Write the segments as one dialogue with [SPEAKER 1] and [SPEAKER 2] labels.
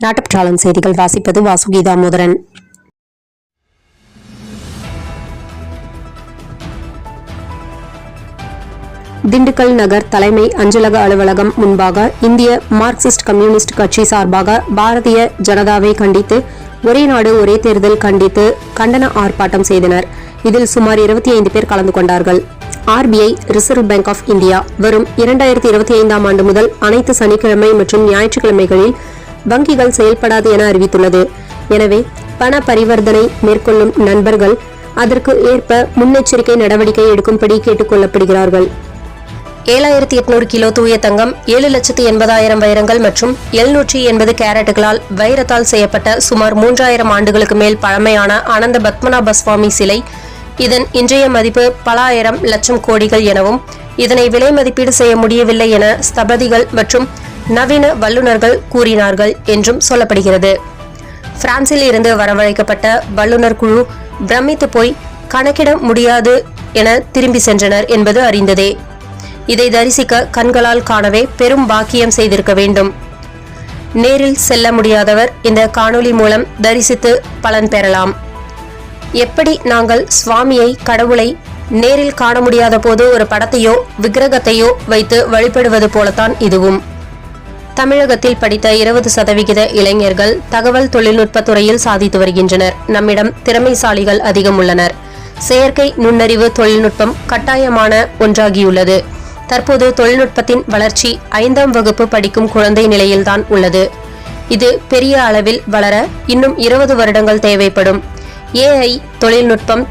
[SPEAKER 1] நாட்டுப்பற்றாளன் செய்திகள் வாசிப்பது வாசுகி தாமோதரன் திண்டுக்கல் நகர் தலைமை அஞ்சலக அலுவலகம் முன்பாக இந்திய மார்க்சிஸ்ட் கம்யூனிஸ்ட் கட்சி சார்பாக பாரதிய ஜனதாவை கண்டித்து ஒரே நாடு ஒரே தேர்தல் கண்டித்து கண்டன ஆர்ப்பாட்டம் செய்தனர். இதில் சுமார் இருபத்தி ஐந்து பேர் கலந்து கொண்டார்கள். RBI reserve bank of India வரும் இரண்டாயிரத்தி இருபத்தி ஐந்தாம் ஆண்டு முதல் அனைத்து சனிக்கிழமை மற்றும் ஞாயிற்றுக்கிழமைகளில் வங்கிகள் செயல்படாது என அறிவித்துள்ளது. எனவே பண பரிவர்த்தனை மேற்கொள்ளும் நண்பர்கள் அதற்கு ஏற்ப முன்னெச்சரிக்கை நடவடிக்கை எடுக்கும்படி கேட்டுக் கொள்ளப்படுகிறார்கள் ஏழாயிரத்தி எட்நூறு கிலோ தூய தங்கம் ஏழு லட்சத்து எண்பதாயிரம் வைரங்கள் மற்றும் எழுநூற்றி எண்பது கேரட்டுகளால் வைரத்தால் செய்யப்பட்ட சுமார் மூன்றாயிரம் ஆண்டுகளுக்கு மேல் பழமையான அனந்த பத்மநாப சுவாமி சிலை. இதன் இன்றைய மதிப்பு பல ஆயிரம் லட்சம் கோடிகள் எனவும் இதனை விலை மதிப்பீடு செய்ய முடியவில்லை என ஸ்தபதிகள் மற்றும் நவீன வல்லுநர்கள் கூறினார்கள் என்றும் சொல்லப்படுகிறது. பிரான்சில் இருந்து வரவழைக்கப்பட்ட வல்லுநர் குழு பிரமித்து போய் கணக்கிட முடியாது என திரும்பி சென்றனர் என்பது அறிந்ததே. இதை தரிசிக்க கண்களால் காணவே பெரும் பாக்கியம் செய்திருக்க வேண்டும். நேரில் செல்ல முடியாதவர் இந்த காணொளி மூலம் தரிசித்து பலன் பெறலாம். எப்படி நாங்கள் சுவாமியை கடவுளை நேரில் காண முடியாத போது ஒரு படத்தையோ விக்கிரகத்தையோ வைத்து வழிபடுவது போலத்தான் இதுவும். தமிழகத்தில் படித்த இருபது சதவிகித இளைஞர்கள் தகவல் தொழில்நுட்பத் துறையில் சாதித்து வருகின்றனர். நம்மிடம் திறமைசாலிகள் அதிகம் உள்ளனர். செயற்கை நுண்ணறிவு தொழில்நுட்பம் கட்டாயமான ஒன்றாகியுள்ளது. தற்போது தொழில்நுட்பத்தின் வளர்ச்சி ஐந்தாம் வகுப்பு படிக்கும் குழந்தை நிலையில்தான் உள்ளது. இது பெரிய அளவில் வளர இன்னும் இருபது வருடங்கள் தேவைப்படும். ஏஐ தொழில்நுட்பம்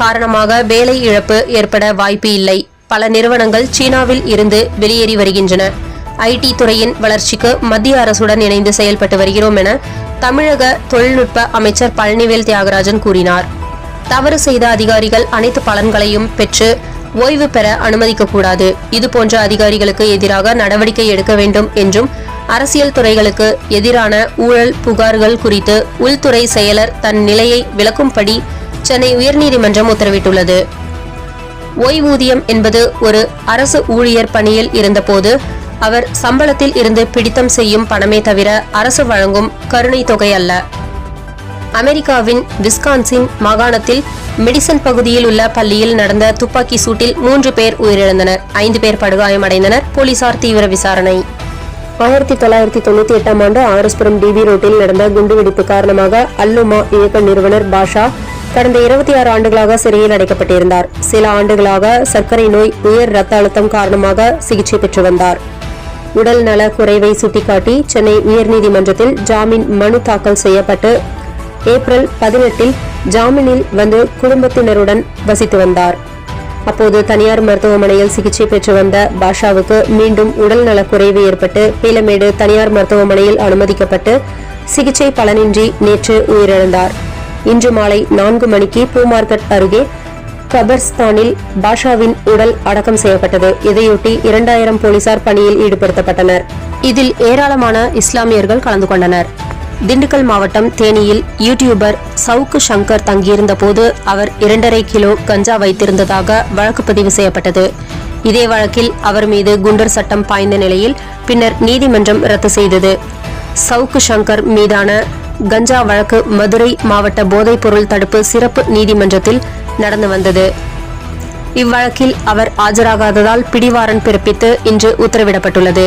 [SPEAKER 1] காரணமாக வேலை இழப்பு ஏற்பட வாய்ப்பு இல்லை. பல நிறுவனங்கள் சீனாவில் இருந்து வெளியேறி வருகின்றன. ஐடி துறையின் வளர்ச்சிக்கு மத்திய அரசுடன் இணைந்து செயல்பட்டு வருகிறோம் என தமிழக தொழில்நுட்ப அமைச்சர் பழனிவேல் தியாகராஜன் கூறினார். தவறு செய்த அதிகாரிகள் அனைத்து பலன்களையும் பெற்று ஓய்வு பெற அனுமதிக்கக்கூடாது இதுபோன்ற அதிகாரிகளுக்கு எதிராக நடவடிக்கை எடுக்க வேண்டும் என்றும் அரசியல் துறைகளுக்கு எதிரான ஊழல் புகார்கள் குறித்து உள்துறை செயலர் தன் நிலையை விளக்கும்படி சென்னை உயர்நீதிமன்றம் உத்தரவிட்டுள்ளது. ஓய்வூதியம் என்பது ஒரு அரசு ஊழியர் பணியில் இருந்தபோது அவர் சம்பளத்தில் இருந்து பிடித்தம் செய்யும் பணமே தவிர அரசு வழங்கும் கருணை தொகை அல்ல. அமெரிக்காவின் விஸ்கான்சின் மாகாணத்தில் மெடிசன் பகுதியில் உள்ள பள்ளியில் நடந்த துப்பாக்கி சூட்டில் மூன்று பேர் உயிரிழந்தனர். ஐந்து பேர் படுகாயமடைந்தனர் போலீசார் தீவிர விசாரணை. ஆயிரத்தி தொள்ளாயிரத்தி தொண்ணூத்தி எட்டாம் ஆண்டு ஆரஸ்புரம் டிபி ரோட்டில் நடந்த குண்டுவெடிப்பு காரணமாக அல்லுமா இயக்க நிறுவனர் பாஷா கடந்த இருபத்தி ஆறு ஆண்டுகளாக சிறையில் அடைக்கப்பட்டிருந்தார். சில ஆண்டுகளாக சர்க்கரை நோய் உயர் ரத்த அழுத்தம் காரணமாக சிகிச்சை பெற்று வந்தார். உடல் நல குறைவை சுட்டிக்காட்டி சென்னை உயர்நீதிமன்றத்தில் ஜாமீன் மனு தாக்கல் செய்யப்பட்டு ஏப்ரல் பதினெட்டில் ஜாமீனில் வந்து குடும்பத்தினருடன் வசித்து வந்தார். அப்போது தனியார் மருத்துவமனையில் சிகிச்சை பெற்று வந்த பாஷாவுக்கு மீண்டும் உடல்நலக்குறைவு ஏற்பட்டு பீலமேடு தனியார் மருத்துவமனையில் அனுமதிக்கப்பட்டு சிகிச்சை பலனின்றி நேற்று உயிரிழந்தார். இன்று மாலை நான்கு மணிக்கு பூ மார்க்கெட் அருகே கபர்ஸ்தானில் பாஷாவின் உடல் அடக்கம் செய்யப்பட்டது. இதையொட்டி இரண்டாயிரம் போலீசார் பணியில் ஈடுபடுத்தப்பட்டனர். இதில் ஏராளமான இஸ்லாமியர்கள் கலந்து கொண்டனர். திண்டுக்கல் மாவட்டம் தேனியில் யூடியூபர் சவுக்கு சங்கர் தங்கியிருந்த போது அவர் இரண்டரை கிலோ கஞ்சா வைத்திருந்ததாக வழக்கு பதிவு செய்யப்பட்டது. இதே வழக்கில் அவர் மீது குண்டர் சட்டம் பாய்ந்த நிலையில் பின்னர் நீதிமன்றம் ரத்து செய்தது. சவுக்கு சங்கர் மீதான கஞ்சா வழக்கு மதுரை மாவட்ட போதைப்பொருள் தடுப்பு சிறப்பு நீதிமன்றத்தில் நடந்து வந்தது. இவ்வழக்கில் அவர் ஆஜராகாததால் பிடிவாரன் பிறப்பித்து இன்று உத்தரவிடப்பட்டுள்ளது.